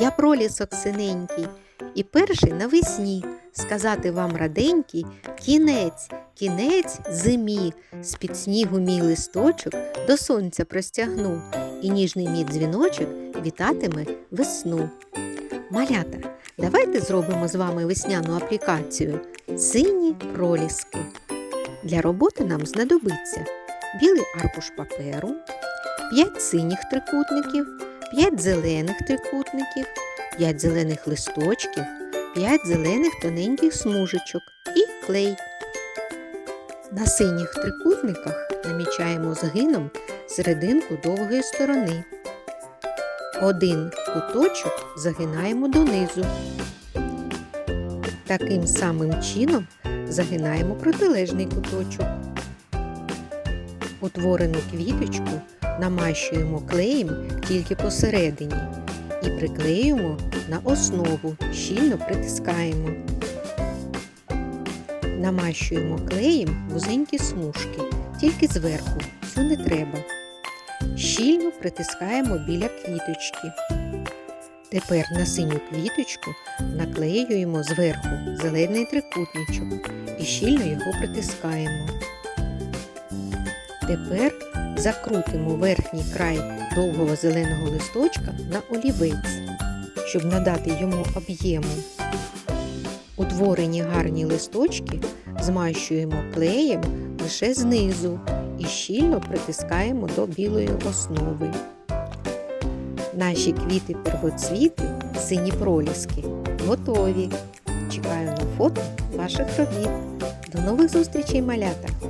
Я пролісок синенький, і перший навесні сказати вам раденький кінець, кінець зимі, з-під снігу мій листочок до сонця простягну, і ніжний мій дзвіночок вітатиме весну. Малята, давайте зробимо з вами весняну аплікацію Сині проліски. Для роботи нам знадобиться білий аркуш паперу, 5 синіх трикутників, 5 зелених трикутників, 5 зелених листочків, 5 зелених тоненьких смужечок і клей. На синіх трикутниках намічаємо згином серединку довгої сторони. Один куточок загинаємо донизу. Таким самим чином загинаємо протилежний куточок. Утворену квіточку намащуємо клеєм тільки посередині і приклеюємо на основу, щільно притискаємо. Намащуємо клеєм вузенькі смужки, тільки зверху, всю не треба. Щільно притискаємо біля квіточки. Тепер на синю квіточку наклеюємо зверху зелений трикутничок і щільно його притискаємо. Тепер закрутимо верхній край довгого зеленого листочка на олівець, щоб надати йому об'єму. Утворені гарні листочки змащуємо клеєм лише знизу і щільно притискаємо до білої основи. Наші квіти первоцвіти, сині проліски, готові. Чекаю на фото ваших робіт. До нових зустрічей, малята!